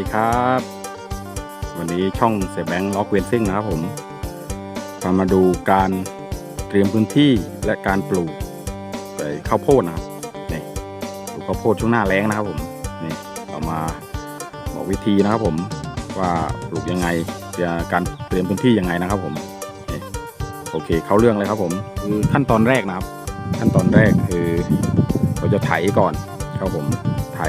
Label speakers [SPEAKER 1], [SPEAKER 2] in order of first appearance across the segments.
[SPEAKER 1] ดีครับ วันนี้ช่องเสียแบงค์ล็อกเวนซิ่งนะครับผมพามาดูการเตรียมพื้นที่และการปลูกใส่ข้าวโพดนะครับนี่ปลูกข้าวโพดช่วงหน้าแล้งนะครับผมนี่เรามาบอกวิธีนะครับผมว่าปลูกยังไงจะการเตรียมพื้นที่ยังไงนะครับผมนี่โอเคเข้าเรื่องเลยครับผมคือขั้นตอนแรกนะครับ ขั้นตอนแรกคือเราจะไถก่อนครับผมไถ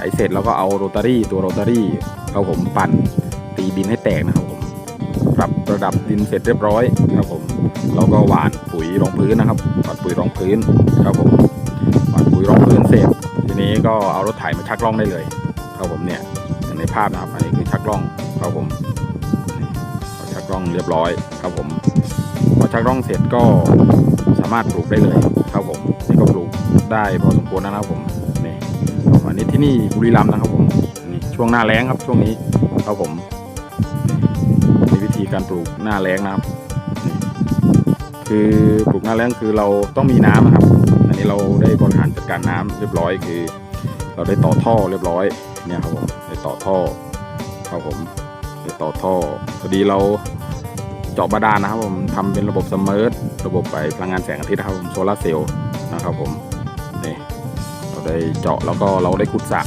[SPEAKER 1] ไถเสร็จแล้วก็เอาโรตารี่ตัวโรตารี่ครับผมปั่นตีดินให้แตกนะครับผมปรับระดับดินเสร็จเรียบร้อยครับผมแล้วก็หว่านปุ๋ยรองพื้นนะครับหว่านปุ๋ยรองพื้นครับผมหว่านปุ๋ยรองพื้นเสร็จ ทีนี้ก็เอารถไถมาชักล่องได้เลยครับผมเนี่ยในภาพนะครับอันนี้คือชักล่องครับผมเอาชักล่องเรียบร้อยครับผมพอชักล่องเสร็จก็สามารถปลูกได้เลยครับผมนี่ก็ปลูกได้พอสมควรนะครับผม อันนี้ที่นี่บุรีรัมย์นะครับผมนี่ช่วงหน้าแล้งครับช่วงนี้ครับผมนี่วิธีการปลูกหน้าแล้งนะครับ คือปลูกหน้าแล้งคือเราต้องมีน้ำนะครับ อันนี้เราได้บริหารจัดการน้ำเรียบร้อยคือ เราได้ต่อท่อเรียบร้อยเนี่ยครับผมได้ต่อท่อครับผมได้ต่อท่อพอดีเราเจาะบาดาลนะครับผมทำเป็นระบบสมเมอร์ระบบไปพลังงานแสงอาทิตย์นะครับผมโซลาร์เซลล์นะครับผมนี่ เราได้เจาะแล้วก็เราได้ขุดสระ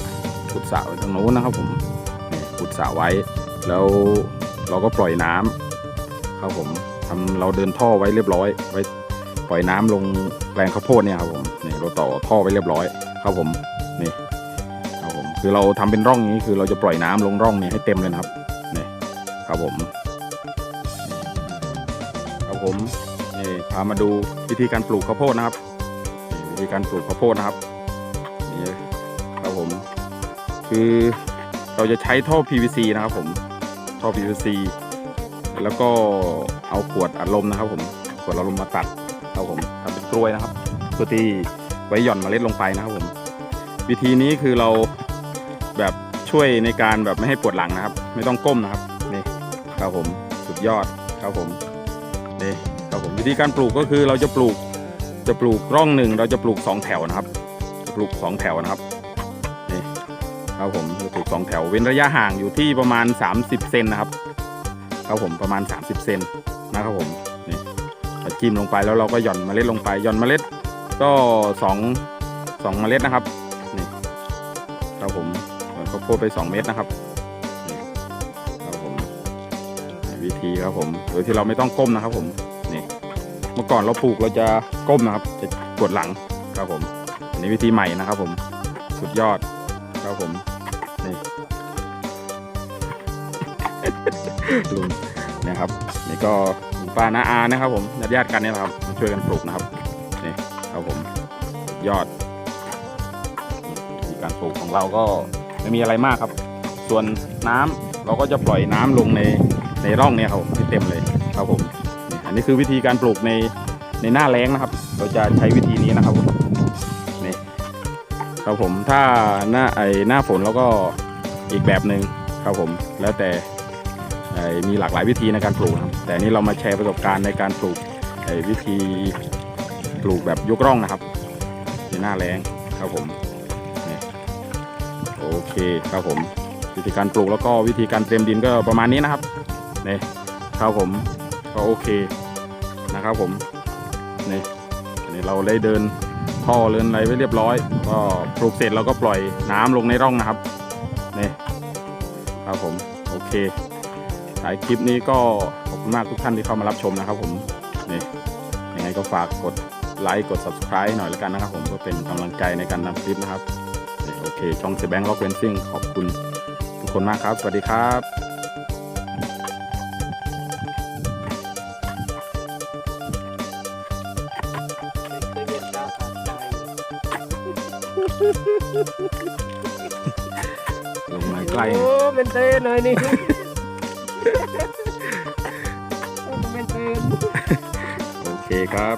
[SPEAKER 1] ขุดสระไว้ตรงโน้นนะครับผมนี่ขุดสระไว้ แล้วเราก็ปล่อยน้ำครับผมทำเราเดินท่อไว้เรียบร้อย ไว้ปล่อยน้ำลงแปลงข้าวโพดเนี่ยครับผมนี่เราต่อท่อไว้เรียบร้อยครับผมนี่ครับผมคือเราทำเป็นร่องนี้คือเราจะปล่อยน้ำลงร่องนี้ให้เต็มเลยนะครับนี่ครับผมครับผมนี่พามาดูวิธีการปลูกข้าวโพดนะครับวิธีการปลูกข้าวโพดนะครับ นี่ครับผม คือเราจะใช้ท่อ PVC นะครับผมท่อ PVC แล้วก็เอาขวดอัดลมนะครับผมขวดอัดลมมาตัดครับผมทำเป็นกล้วยนะครับเพื่อที่ไว้หย่อนเมล็ดลงไปนะครับผม วิธีนี้คือเราแบบช่วยในการแบบไม่ให้ปวดหลังนะครับ ไม่ต้องก้มนะครับนี่ครับผมสุดยอดครับผมนี่ครับผมวิธีการปลูกก็คือเราจะปลูกจะปลูกร่องหนึ่งเราจะปลูกสองแถวนะครับ ลูกสองแถวนะครับนี่ครับผมจะปลูกสองแถวเว้นระยะห่างอยู่ที่ประมาณ 30เซนนะครับครับผมประมาณ 30เซนนะครับผมนี่จิ้มลงไปแล้วเราก็หย่อนเมล็ดลงไปหย่อนเมล็ดก็สองสองเมล็ดนะครับนี่ครับผมหย่อนข้าวโพดไป 2 เม็ดนะครับนี่ครับผมวิธีครับผมโดยที่เราไม่ต้องก้มนะครับผมนี่เมื่อก่อนเราปลูกเราจะก้มนะครับ จะปวดหลังครับผม นนี้วิธีใหม่นะครับผม สุดยอดครับผม นี่ลุงนะครับ นี่ก็ลุงป้าน้าอานะครับ ผมญาติญาติกันเนี่ยแหละครับมาช่วยกันปลูกนะครับ นี่ครับผม ยอดวิธีการปลูกของเราก็ไม่มีอะไรมากครับ ส่วนน้ำเราก็จะปล่อยน้ำลงในในร่องเนี่ยครับผมให้เต็มเลยครับผมนี่อันนี้คือวิธีการปลูกในในหน้าแล้งนะครับ เราจะใช้วิธีนี้นะครับผม ครับผมถ้าหน้าไอหน้าฝนแล้วก็อีกแบบหนึ่งครับผมแล้วแต่ไอมีหลากหลายวิธีในการปลูกครับ แต่นี้เรามาแชร์ประสบการณ์ในการปลูกไอวิธีปลูกแบบยกร่องนะครับในหน้าแรงครับผมนี่โอเคครับผม วิธีการปลูกแล้วก็วิธีการเตรียมดินก็ประมาณนี้นะครับนี่ครับผมก็โอเคนะครับผมนี่อันนี้เราได้เดิน ท่อเรือนอะไรไว้เรียบร้อย ก็ปลูกเสร็จเราก็ปล่อยน้ำลงในร่องนะครับนี่ครับผมโอเคถ่ายคลิปนี้ก็ขอบคุณมากทุกท่านที่เข้ามารับชมนะครับผมนี่ยังไงก็ฝากกดไลค์กด subscribe หน่อยแล้วกันนะครับผมก็เป็นกำลังใจในการทำคลิปนะครับนี่โอเค ช่องเซแบงค์ล็อกเวนซิ่งขอบคุณทุกคนมากครับ สวัสดีครับ ลงมาใกล้
[SPEAKER 2] โอ้เป็นเต้นเลยนี่เป็นเต้น
[SPEAKER 1] โอเคครับ